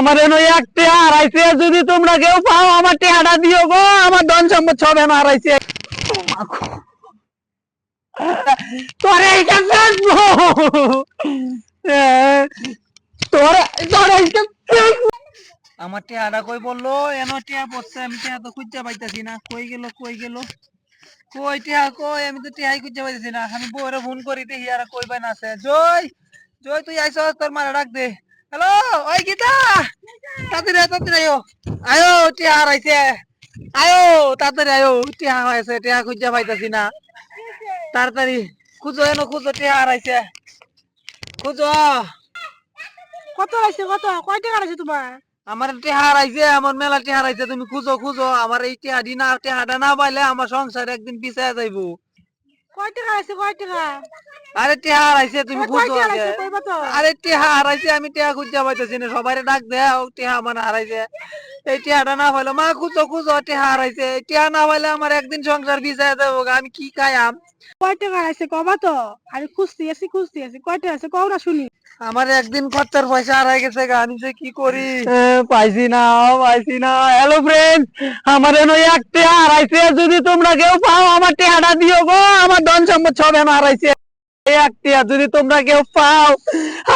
আমার এক টেহা হারাইছে, যদি তোমরা কেউ পাও আমার দিও গো, আমার ধন সম্পদ সব তোরে আসব তোরে তোরে এইখান আমার কই বলল এনো টেহা পড়ছে, আমি টেহা তো খুঁজতে পাইতাছি না। কই গেল কই গেল? কই টেহা, কই? আমি তো টেহাই খুঁজতে পাইতাছি না। আমি বউরে ফোন করি, দেখি আর কই পাই না আছে। জয় জয়, তুই আইছ তোর মারা ডাক দে। হ্যালো, ওই গীতা! তাড়াতাড়ি আয়, তাড়াতাড়ি আয়ো আয়ো। টিয়া হারাইছে। আয়ো তাড়াতাড়ি আয়ো। টিয়া হারাইছে টিয়া খুঁজে পাইতাছি না। তাড়াতাড়ি খুঁজো এনো খুঁজো টিয়া হারাইছে। খুঁজো। কত আছে কত? কয় টাকা আছে তোমার? আমার টিয়া হারাইছে আমার মেলা টিয়া হারাইছে তুমি খুঁজো খুঁজো। আমার এই টিয়া দিনা না টিয়াটা না পাইলে আমার সংসার একদিন পিছায় যাইবো। কয় টাকা আছে কয় টাকা? আরে টিয়া হারাইছে তুমি আরে টিহা হারাইছে আমি টিহা খুঁজা পাইতেছি না সবাই ডাক দে ও টিহা আমার হারাইছে। এই টিহাটা না পাইলো মা খুঁজো খুঁজো টিহা হারাইছে। টিহা না পাইলে আমার একদিন সংসার বিছায় দেবো আমি কি খাইয়াম? কয় টাকা আছে কবা তো আরে খুঁজতে আছি খুঁজতে আছি কয় টাকা আছে কও না শুনি। আমার একদিন খরচার পয়সা হারাই গেছে গা আমি কি করি? পাইছি না পাইছি না। হ্যালো ফ্রেন্ড আমার এনো এক টিহা হারাইছে যদি তোমরা কেউ পাও আমার টিহাটা দিও গো। আমার ধন সম্পদ সব এনো হারাইছে। এই এক টিহা যদি তোমরা কেউ পাও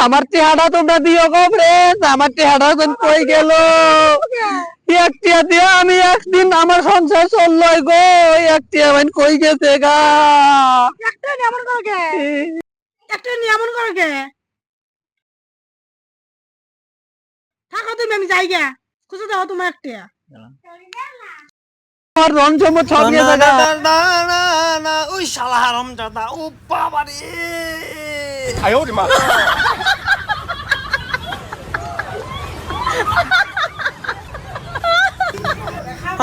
আমার টিহাটা তোমরা দিও গো ফ্রেন্ড আমার টিহাটা কই গেল? এক টিহা দিয়ে আমি একদিন আমার সংসার চলল গো। ওই এক টিহা বাইন কই গেছে গা? একটা নিয়মন করো কে? একটা নিয়মন করো কে? জায়গা। খুঁজে দাও তোমার একটা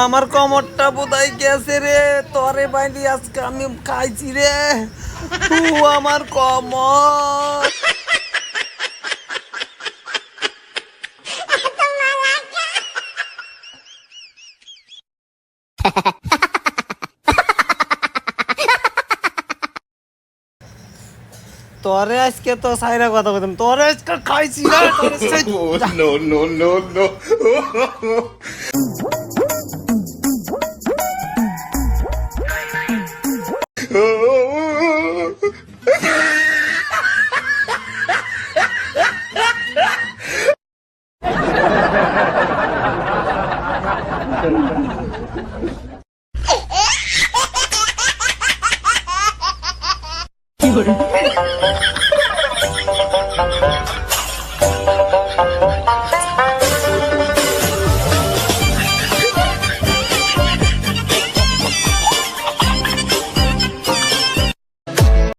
আমার কমরটা বোধহয় গেছে রে। তরে বাইলি আজকে আমি খাইছি রে। আমার কমর। তোরে আজকে তো সাইরা কথা বলতাম তোরে আজকে খাইছি না তোরে no no no no Ha ha ha! 一个人。